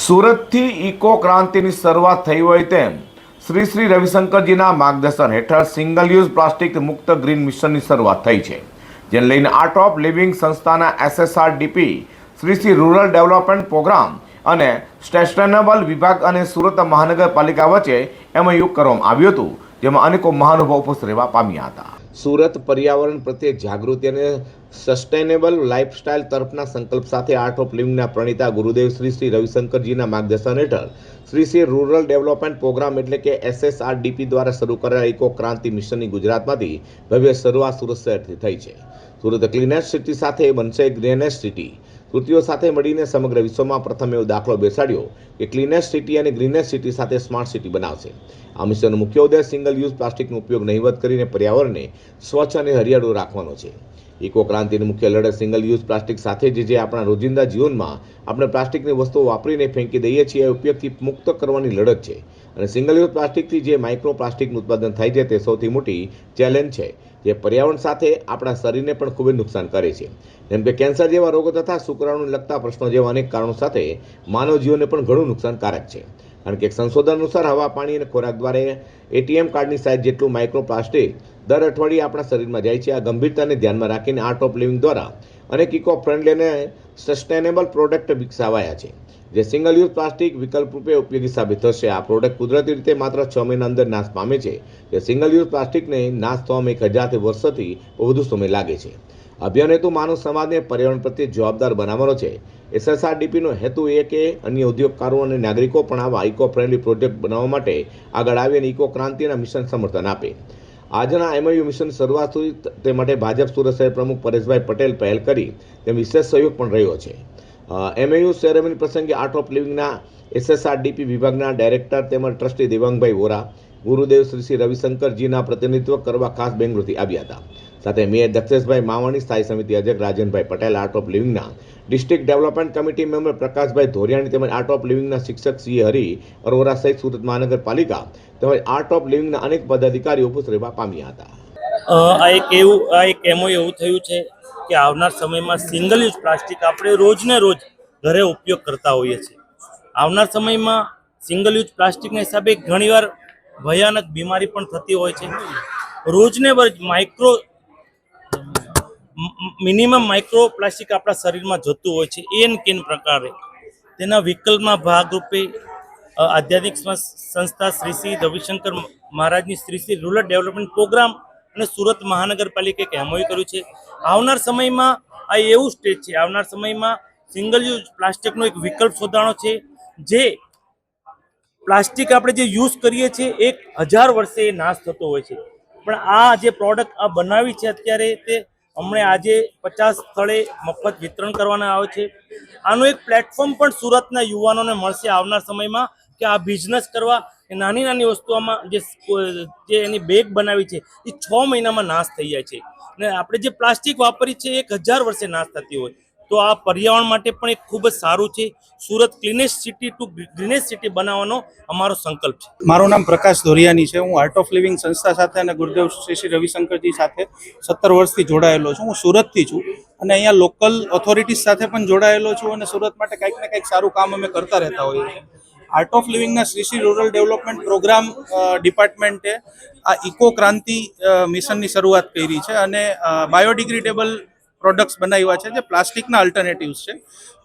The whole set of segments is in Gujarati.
સુરતથી ઇકો ક્રાંતિની શરૂઆત થઈ હોય તેમ શ્રી શ્રી રવિશંકરજીના માર્ગદર્શન હેઠળ સિંગલ યુઝ પ્લાસ્ટિક મુક્ત ગ્રીન મિશનની શરૂઆત થઈ છે, જેને લઈને આર્ટ ઓફ લિવિંગ સંસ્થાના SSR DP Shri Shri rural development programme અને સ્ટેશનેબલ વિભાગ અને સુરત મહાનગરપાલિકા વચ્ચે એમઓયુ કરવામાં આવ્યું હતું, જેમાં અનેકો મહાનુભાવો ઉપસ્થિત રહેવા પામ્યા હતા. સુરત પર્યાવરણ પ્રત્યે જાગૃતિ અને સસ્ટેનેબલ લાઇફસ્ટાઇલ તરફના સંકલ્પ સાથે આર્ટ ઓફ લિવિંગના પ્રણીતા ગુરુદેવ શ્રી શ્રી રવિશંકરજીના માર્ગદર્શન હેઠળ Shri Shri rural development programme એટલે કે એસએસઆરડીપી દ્વારા શરૂ કરાયેલા ઇકો ક્રાંતિ મિશનની ગુજરાતમાંથી ભવ્ય શરૂઆત સુરત શહેરથી થઈ છે. સુરત ક્લીનેસ્ટ સિટી સાથે બનશે ગ્રેનેસ્ટ સિટી કૃતિઓ સાથે મળીને સમગ્ર વિશ્વમાં પ્રથમ એવો દાખલો બેસાડ્યો કે ક્લીનેસ્ટ સિટી અને ગ્રીનેસ્ટ સિટી સાથે સ્માર્ટ સિટી બનાવશે. આ મિશનનો મુખ્ય ઉદ્દેશ સિંગલ યુઝ પ્લાસ્ટિકનો ઉપયોગ નહીવત કરીને પર્યાવરણને સ્વચ્છ અને હરિયાળું રાખવાનો છે. ઇકો ક્રાંતિની મુખ્ય લડત સિંગલ યુઝ પ્લાસ્ટિક સાથે જ જે આપણા રોજિંદા જીવનમાં આપણે પ્લાસ્ટિકની વસ્તુઓ વાપરીને ફેંકી દઈએ છીએ, એ ઉપયોગથી મુક્ત કરવાની લડત છે. અને સિંગલ યુઝ પ્લાસ્ટિકથી જે માઇક્રો પ્લાસ્ટિકનું ઉત્પાદન થાય છે, તે સૌથી મોટી ચેલેન્જ છે, જે પર્યાવરણ સાથે આપણા શરીરને પણ ખૂબ જ નુકસાન કરે છે. જેમ કે કેન્સર જેવા રોગો તથા શુક્રાણુને લગતા પ્રશ્નો જેવા અનેક કારણો સાથે માનવ જીવનને પણ ઘણું નુકસાનકારક છે. કારણ કે એક સંશોધન અનુસાર હવા, પાણી અને ખોરાક દ્વારા એટીએમ કાર્ડની સાઇઝ જેટલું માઇક્રો પ્લાસ્ટિક દર અઠવાડિયે આપણા શરીરમાં જાય છે. આ ગંભીરતાને ધ્યાનમાં રાખીને આર્ટ ઓફ લિવિંગ દ્વારા અનેક ઇકો ફ્રેન્ડલી અને સસ્ટેનેબલ પ્રોડક્ટ વિકસાવાયા છે, જે સિંગલ યુઝ પ્લાસ્ટિક વિકલ્પ રૂપે ઉપયોગી સાબિત થશે. આ પ્રોડક્ટ કુદરતી રીતે માત્ર છ મહિના અંદર નાશ પામે છે, જે સિંગલ યુઝ પ્લાસ્ટિકને નાશ થવામાં એક હજારથી વર્ષોથી વધુ સમય લાગે છે. અભિયાન હેતુ માનવ સમાજને પર્યાવરણ પ્રત્યે જવાબદાર બનાવવાનો છે. એસએસઆરડીપીનો હેતુ એ કે અન્ય ઉદ્યોગકારો અને નાગરિકો પણ આવા ઇકો ફ્રેન્ડલી પ્રોજેક્ટ બનાવવા માટે આગળ આવે અને ઇકો ક્રાંતિના મિશન સમર્થન આપે. આજના એમઓયુ મિશન શરૂઆત સુધી તે માટે ભાજપ સુરત શહેર પ્રમુખ પરેશભાઈ પટેલ પહેલ કરી. તેમ વિશેષ સહયોગ પણ રહ્યો છે. એમએયુ સેરેમની પ્રસંગે આર્ટ ઓફ લિવિંગના એસએસઆરડીપી વિભાગના ડાયરેક્ટર તેમજ ટ્રસ્ટી દેવાંગભાઈ વોરા, ગુરુદેવ શ્રી શ્રી રવિશંકરજીના પ્રતિનિધિત્વ કરવા ખાસ બેંગ્લોરથી આવ્યા હતા. સાથે મેયર દક્ષેશભાઈ માવાણી, સ્થાયી સમિતિ અધ્યક્ષ રાજનભાઈ Patel art of લિવિંગના district development committee member Prakashbhai Dhoriyani તેમજ આર્ટ ઓફ લિવિંગના શિક્ષક સી હરી અરોરા સહિત સુરત મહાનગરપાલિકા તેમજ આર્ટ ઓફ લિવિંગના અનેક પદાધિકારીઓ ઉપસ્થિત રહેવા પામ્યા હતા. આ એક એવું, આ એક એમો એવું થયું છે કે આવનાર સમયમાં સિંગલ યુઝ પ્લાસ્ટિક આપણે રોજને રોજ ઘરે ઉપયોગ કરતા હોઈએ છીએ. આવનાર સમયમાં સિંગલ યુઝ પ્લાસ્ટિકના હિસાબે ઘણીવાર ભયાનક બીમારી પણ થતી હોય છે. રોજને રોજ માઇક્રો મિનિમમ માઇક્રો પ્લાસ્ટિક આપણા શરીરમાં જતું હોય છે એન કેન પ્રકારે. તેના વિકલ્પમાં ભાગરૂપે આધ્યાત્મિક સંસ- સંસ્થા શ્રી શ્રી રવિશંકર મહારાજની Shri Shri rural development programme અને સુરત મહાનગરપાલિકાએ એક એમઓયુ કર્યું છે. આવનાર સમયમાં આ એવું સ્ટેજ છે, આવનાર સમયમાં સિંગલ યુઝ પ્લાસ્ટિકનો એક વિકલ્પ શોધાણો છે, જે પ્લાસ્ટિક આપણે જે યુઝ કરીએ છીએ, એક હજાર વર્ષે એ નાશ થતો હોય છે. પણ આ જે પ્રોડક્ટ આ બનાવી છે અત્યારે તે હમણે આજે પચાસ સ્થળે મફત વિતરણ કરવાના આવે છે. આનું એક પ્લેટફોર્મ પણ સુરતના યુવાનોને મળશે આવનાર સમયમાં કે આ બિઝનેસ કરવા. એ નાની નાની વસ્તુઓમાં જે જે એની બેગ બનાવી છે, એ છ મહિનામાં નાશ થઈ જાય છે. ને આપણે જે પ્લાસ્ટિક વાપરી છે એક હજાર વર્ષે નાશ થતી હોય. તો આ પર્યાવરણ માટે પણ એક ખૂબ જ સારું છે. Surat cleanest city to greenest city બનાવવાનો અમારો સંકલ્પ છે. મારું નામ પ્રકાશ દોરિયાની છે. હું આર્ટ ઓફ લિવિંગ સંસ્થા સાથે અને ગુરુદેવ શ્રી શ્રી રવિશંકરજી સાથે સત્તર વર્ષથી જોડાયેલો છું. હું સુરતથી છું અને અહીંયા લોકલ ઓથોરિટીઝ સાથે પણ જોડાયેલો છું અને સુરત માટે કંઈક ને કંઈક સારું કામ અમે કરતા રહેતા હોઈએ છીએ. Art of લિવિંગના Shri Shri rural development programme ડિપાર્ટમેન્ટે આ ઇકો ક્રાંતિ મિશનની શરૂઆત કરી છે અને બાયોડિગ્રેડેબલ પ્રોડક્ટ્સ બનાવ્યા છે જે પ્લાસ્ટિકના અલ્ટરનેટિવ્સ છે.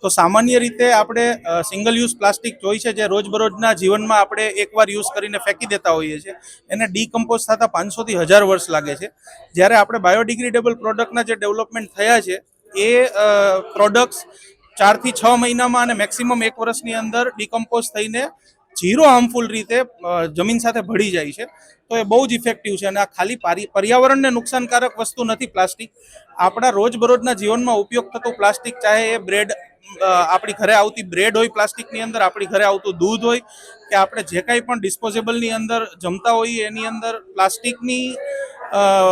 તો સામાન્ય રીતે આપણે સિંગલ યુઝ પ્લાસ્ટિક જોઈ છે જે રોજબરોજના જીવનમાં આપણે એકવાર યુઝ કરીને ફેંકી દેતા હોઈએ છીએ. એને ડીકમ્પોઝ થતાં પાંચસોથી હજાર વર્ષ લાગે છે. જ્યારે આપણે બાયોડિગ્રેડેબલ પ્રોડક્ટના જે ડેવલપમેન્ટ થયા છે, એ પ્રોડક્ટ્સ ચારથી છ મહિનામાં અને મેક્સિમમ એક વર્ષની અંદર ડીકમ્પોઝ થઈને ઝીરો હાર્મફુલ રીતે જમીન સાથે ભળી જાય છે. તો એ બહુ જ ઇફેક્ટિવ છે અને આ ખાલી પારી- પર્યાવરણને નુકસાનકારક વસ્તુ નથી પ્લાસ્ટિક. આપણા રોજબરોજના જીવનમાં ઉપયોગ થતું પ્લાસ્ટિક, ચાહે એ બ્રેડ આપણી ઘરે આવતી બ્રેડ હોય પ્લાસ્ટિકની અંદર, આપણી ઘરે આવતું દૂધ હોય, કે આપણે જે કાંઈ પણ ડિસ્પોઝેબલની અંદર જમતા હોઈએ, એની અંદર પ્લાસ્ટિકની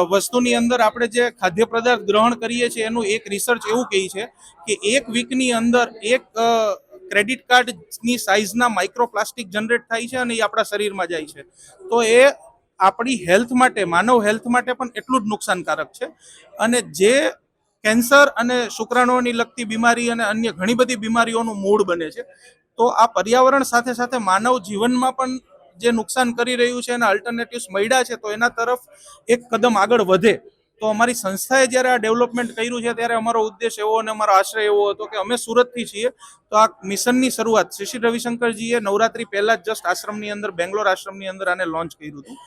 વસ્તુની અંદર આપણે જે ખાદ્ય પદાર્થ ગ્રહણ કરીએ છીએ, એનું એક રિસર્ચ એવું કહે છે કે એક વીકની અંદર એક ક્રેડિટ કાર્ડની સાઇઝના માઇક્રો પ્લાસ્ટિક જનરેટ થાય છે અને એ આપણા શરીરમાં જાય છે. તો એ આપણી હેલ્થ માટે, માનવ હેલ્થ માટે પણ એટલું જ નુકસાનકારક છે. અને જે કેન્સર અને શુક્રાણુઓની લગતી બીમારી અને અન્ય ઘણી બધી બીમારીઓનું મૂળ બને છે. તો આ પર્યાવરણ સાથે સાથે માનવ જીવનમાં પણ જે નુકસાન કરી રહ્યું છે એના અલ્ટરનેટિવ્સ મળ્યા છે, તો એના તરફ એક કદમ આગળ વધે તો અમારી સંસ્થાએ જ્યારે આ ડેવલપમેન્ટ કર્યું છે, ત્યારે અમારો ઉદ્દેશ એવો અને અમારો આશ્રય એવો હતો કે અમે સુરતથી છીએ. તો આ મિશનની શરૂઆત શ્રી રવિશંકરજીએ નવરાત્રી પહેલાં જ જસ્ટ આશ્રમની અંદર, બેંગ્લોર આશ્રમની અંદર આને લોન્ચ કર્યું હતું.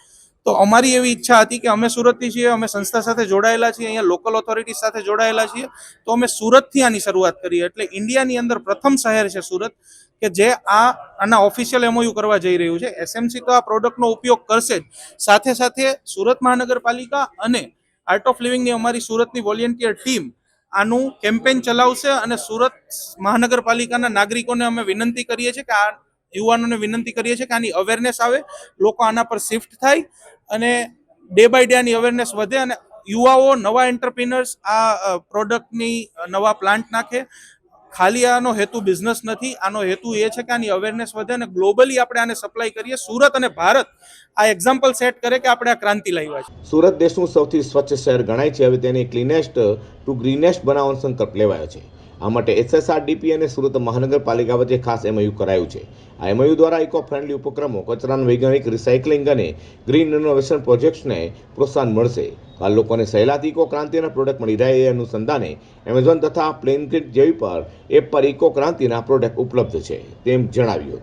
તો અમારી એવી ઈચ્છા હતી કે અમે સુરતથી છીએ, અમે સંસ્થા સાથે જોડાયેલા છીએ, અહીંયા લોકલ ઓથોરિટી સાથે જોડાયેલા છીએ. તો અમે સુરતથી આની શરૂઆત કરીએ એટલે ઇન્ડિયાની અંદર પ્રથમ શહેર છે સુરત, કે જે આ, આના ઓફિશિયલ એમઓયુ કરવા જઈ રહ્યું છે. એસએમસી તો આ પ્રોડક્ટનો ઉપયોગ કરશે જ. સાથે સાથે સુરત મહાનગરપાલિકા અને આર્ટ ઓફ લિવિંગની અમારી સુરતની વોલેન્ટિયર ટીમ આનું કેમ્પેન ચલાવશે અને સુરત મહાનગરપાલિકાના નાગરિકોને અમે વિનંતી કરીએ છીએ કે આ યુવાનોને વિનંતી કરીએ છીએ કે આની અવેરનેસ આવે, લોકો આના પર શિફ્ટ થાય અને ડે બાય ડે આની અવેરનેસ વધે અને યુવાઓ, નવા એન્ટરપ્રિનર્સ આ પ્રોડક્ટની નવા પ્લાન્ટ નાખે ખાલી આનો હેતુ બિઝનેસ નથી, આનો હેતુ એ છે કે આની અવેરનેસ વધે અને ગ્લોબલી આપણે આને સપ્લાય કરીએ. સુરત અને ભારત આ એક્ઝામ્પલ સેટ કરે કે આપણે આ ક્રાંતિ લાવ્યા છે. સુરત દેશનું સૌથી સ્વચ્છ શહેર ગણાય છે, હવે તેને ક્લીનેસ્ટ ટુ ગ્રીનેસ્ટ બનાવવાનો સંકલ્પ લેવાયો છે. આ માટે એસએસઆરડીપી અને સુરત મહાનગરપાલિકા વચ્ચે ખાસ એમઓયુ કરાયું છે. આ દ્વારા ઇકો ફ્રેન્ડલી ઉપક્રમો, કચરાનું વૈજ્ઞાનિક રિસાયકલિંગ અને ગ્રીન ઇનોવેશન પ્રોજેક્ટ્સને પ્રોત્સાહન મળશે. આ લોકોને સહેલાથી ઇકો ક્રાંતિના પ્રોડક્ટ મળી રહે એ અનુસંધાને એમેઝોન તથા પ્લેનગ્રીડ જેવી પર એપ પર ઇકો ક્રાંતિના પ્રોડક્ટ ઉપલબ્ધ છે, તેમ જણાવ્યું હતું.